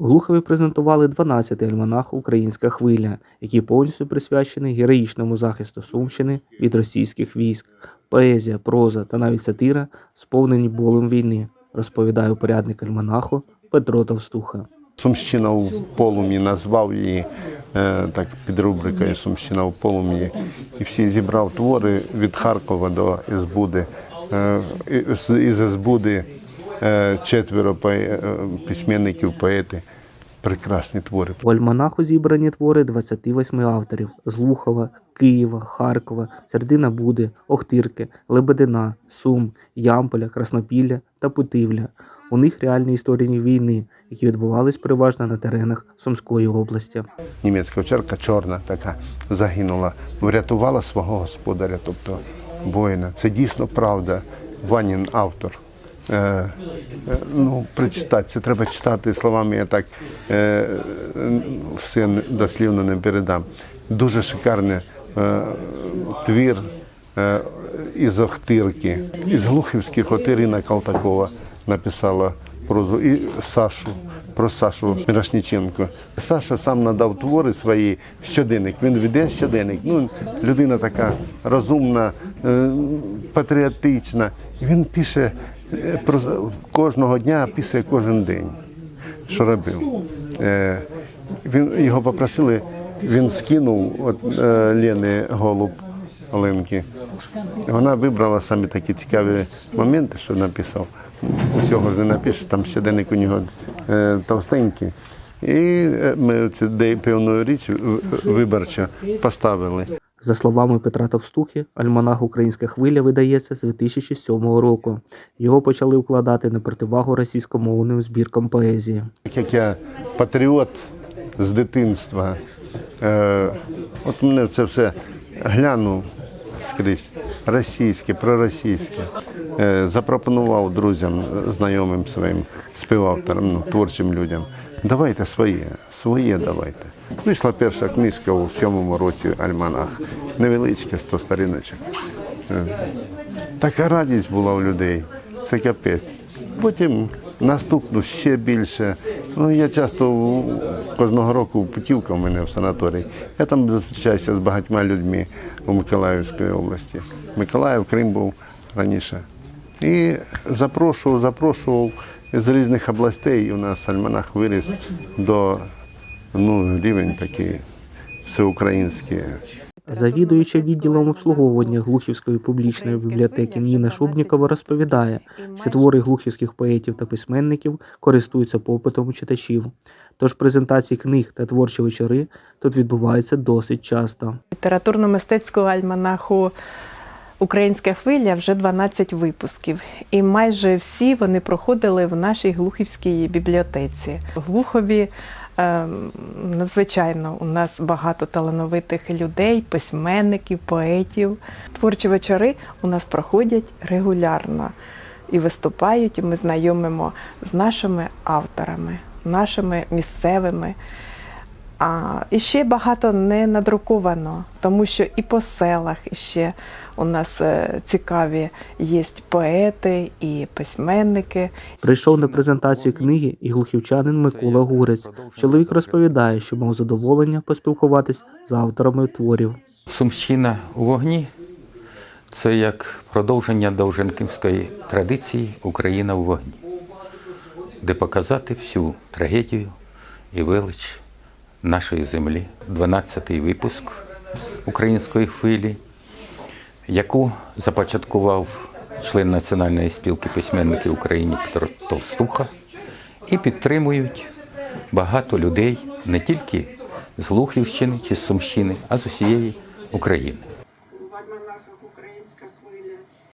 Глухові презентували 12-й альманах Українська хвиля, який повністю присвячений героїчному захисту Сумщини від російських військ. Поезія, проза та навіть сатира сповнені болем війни, розповідає упорядник альманаху Петро Товстуха. Сумщина в полум'ї назвав її е, так під рубрикою Сумщина в полум'ї. І всі зібрав твори від Харкова до Ізбуди. Е, із Ізбуди четверо пое- е, письменників, поети. Прекрасні твори. У альманаху зібрані твори 28 авторів з Лухова, Києва, Харкова, Сердина Буди, Охтирки, Лебедина, Сум, Ямполя, Краснопілля та Путивля. У них реальні історії війни, які відбувались переважно на теренах Сумської області. Німецька овчарка чорна така загинула, врятувала свого господаря, тобто воїна. Це дійсно правда. Ванін автор. Е, е, ну, прочитати, це треба читати словами, я так е, все дослівно не передам. Дуже шикарний е, твір е, із Охтирки. Із Глухівських Ірина Калтакова написала прозу і Сашу, про Сашу Мірошніченко. Саша сам надав твори свої щоденник. Він веде щоденник. Ну, людина така розумна, е, патріотична. Він пише кожного дня, пише кожен день, що робив. Е, Він його попросили, він скинув от е, Лени Голуб Оленки. Вона вибрала самі такі цікаві моменти, що написав. Усього ж не напишеш, там щоденник у нього е, товстенький. І е, ми цю певну річ в- виборчо поставили. За словами Петра Товстухи, альманах Українська хвиля видається з 2007 року. Його почали вкладати на противагу російськомовним збіркам поезії. Як я патріот з дитинства, е, от мене це все глянув скрізь російське, проросійське. Е, запропонував друзям, е, знайомим своїм співавторам, ну, творчим людям. Давайте своє, своє давайте. Вийшла перша книжка у сьомому році Альманах. Невеличка, 100 сторіночок. Е, Така радість була у людей. Це капець. Потім наступну ще більше. Ну, я часто кожного року путівка в мене в санаторій. Я там зустрічаюся з багатьма людьми у Миколаївській області. Миколаїв, Крим був раніше. І запрошував, запрошував з різних областей. У нас альманах виріс до ну, рівень такий всеукраїнський. Завідуюча відділом обслуговування Глухівської публічної бібліотеки Ніна Шубнікова розповідає, що твори глухівських поетів та письменників користуються попитом у читачів. Тож презентації книг та творчі вечори тут відбуваються досить часто. літературно-мистецького альманаху Українська хвиля вже 12 випусків, і майже всі вони проходили в нашій глухівській бібліотеці. В Глухові е, надзвичайно у нас багато талановитих людей, письменників, поетів. Творчі вечори у нас проходять регулярно і виступають, і ми знайомимо з нашими авторами, нашими місцевими. А і ще багато не надруковано, тому що і по селах ще у нас е, цікаві є поети і письменники. Прийшов на презентацію книги і глухівчанин Микола Гурець. Чоловік розповідає, що мав задоволення поспілкуватись з авторами творів. Сумщина у вогні це як продовження довженківської традиції Україна у вогні, де показати всю трагедію і велич нашої землі. 12-й випуск української хвилі, яку започаткував член Національної спілки письменників України Петро Товстуха, і підтримують багато людей не тільки з Лухівщини чи з Сумщини, а з усієї України.